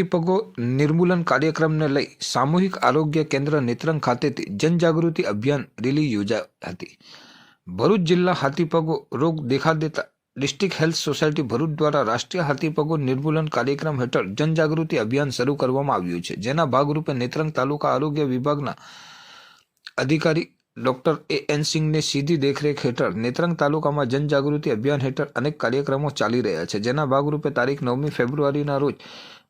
હાથીપગો નિર્મૂલન કાર્યક્રમને લઈ સામૂહિક આરોગ્ય કેન્દ્ર નેત્રંગ ખાતેથી જનજાગૃતિ અભિયાન રેલી યોજાઈ હતી. ભરૂચ જિલ્લા હાથીપગો રોગ દેખા દેતા ડિસ્ટ્રિક્ટ હેલ્થ સોસાયટી ભરૂચ દ્વારા રાષ્ટ્રીય હાથીપગો નિર્મૂલન કાર્યક્રમ હેઠળ જનજાગૃતિ અભિયાન શરૂ કરવામાં આવ્યું છે. જેના ભાગરૂપે નેત્રંગ તાલુકા આરોગ્ય વિભાગના અધિકારી ડોક્ટર એ એન સિંઘને સીધી દેખરેખ હેઠળ નેત્રંગ તાલુકામાં જનજાગૃતિ અભિયાન હેઠળ અનેક કાર્યક્રમો ચાલી રહ્યા છે. જેના ભાગરૂપે તારીખ નવમી ફેબ્રુઆરીના રોજ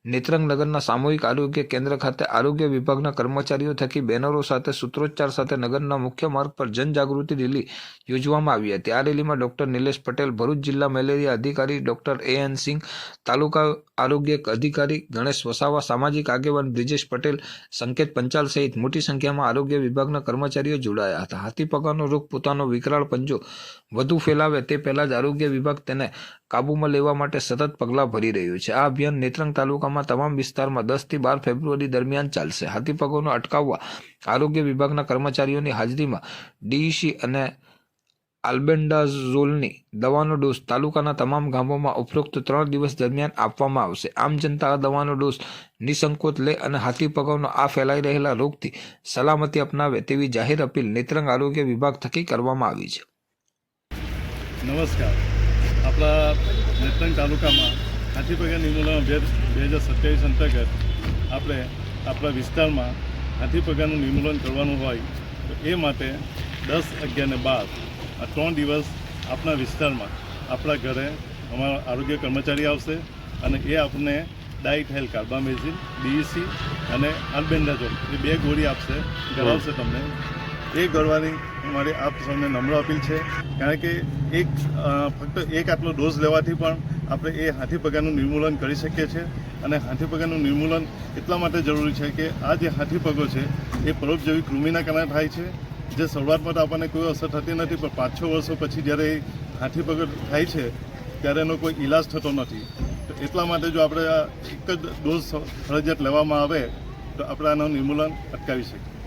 નેત્રંગ નગરના સામૂહિક આરોગ્ય કેન્દ્ર ખાતે આરોગ્ય વિભાગના કર્મચારીઓ થકી બેનરો સાથે સૂત્રોચ્ચાર સાથે નગરના મુખ્ય માર્ગ પર જનજાગૃતિ રેલી યોજવામાં આવી હતી. આ રેલીમાં ડોક્ટર નિલેશ પટેલ, ભરૂચ જિલ્લા મેલેરિયા અધિકારી ડોક્ટર એ એન સિંહ તાલુકા આરોગ્ય અધિકારી ગણેશ વસાવા, સામાજિક આગેવાન બ્રિજેશ પટેલ, સંકેત પંચાલ સહિત મોટી સંખ્યામાં આરોગ્ય વિભાગના કર્મચારીઓ જોડાયા હતા. હાથી પગાનો રોગ પોતાનો વિકરાળ પંજો વધુ ફેલાવે તે પહેલા જ આરોગ્ય વિભાગ તેને કાબૂમાં લેવા માટે સતત પગલાં ભરી રહ્યું છે. આ અભિયાન નેત્રંગ તાલુકામાં તમામ વિસ્તારમાં દસથી બાર ફેબ્રુઆરી દરમિયાન ચાલશે. હાથીપગોને અટકાવવા આરોગ્ય વિભાગના કર્મચારીઓની હાજરીમાં ડીઈસી અને આલ્બેન્ડાઝોલની દવાનો ડોઝ તાલુકાના તમામ ગામોમાં ઉપરોક્ત ત્રણ દિવસ દરમિયાન આપવામાં આવશે. આમ જનતા આ દવાનો ડોઝ નિસંકોચ લે અને હાથીપગાનો આ ફેલાઈ રહેલા રોગથી સલામતી અપનાવે તેવી જાહેર અપીલ નેત્રંગ આરોગ્ય વિભાગ થકી કરવામાં આવી છે. નમસ્કાર. આપણા નેત્રંગ તાલુકામાં હાથીપગા નિર્મૂલન અભિયાન બે હજાર સત્યાવીસ અંતર્ગત આપણે આપણા વિસ્તારમાં હાથીપગાનું નિર્મૂલન કરવાનું હોય, તો એ માટે દસ, અગિયાર ને બાર આ ત્રણ દિવસ આપણા વિસ્તારમાં આપણા ઘરે અમારા આરોગ્ય કર્મચારી આવશે અને એ આપણને ડાઇટ હેલ્થ કાર્બામેઝિન ડીઈસી અને આલ્બેન્ડાઝોલ એ બે ગોળી આપશે, કરાવશે તમને. એ કરવાની મારી આપ સૌને નમ્ર અપીલ છે. કારણ કે એક ફક્ત એક આટલો ડોઝ લેવાથી પણ આપણે એ હાથી પગાનું નિર્મૂલન કરી શકીએ છીએ. અને હાથી પગાનું નિર્મૂલન એટલા માટે જરૂરી છે કે આ જે હાથી પગો છે, એ પરોપજીવી કૃમિના કારણે થાય છે. જે શરૂઆતમાં તો આપણને કોઈ અસર થતી નથી, પણ પાંચ છ વર્ષો પછી જ્યારે એ હાથી પગો થાય છે, ત્યારે એનો કોઈ ઈલાજ થતો નથી. તો એટલા માટે જો આપણે એક જ ડોઝ ફરજિયાત લેવામાં આવે, તો આપણે આનું નિર્મૂલન અટકાવી શકીએ.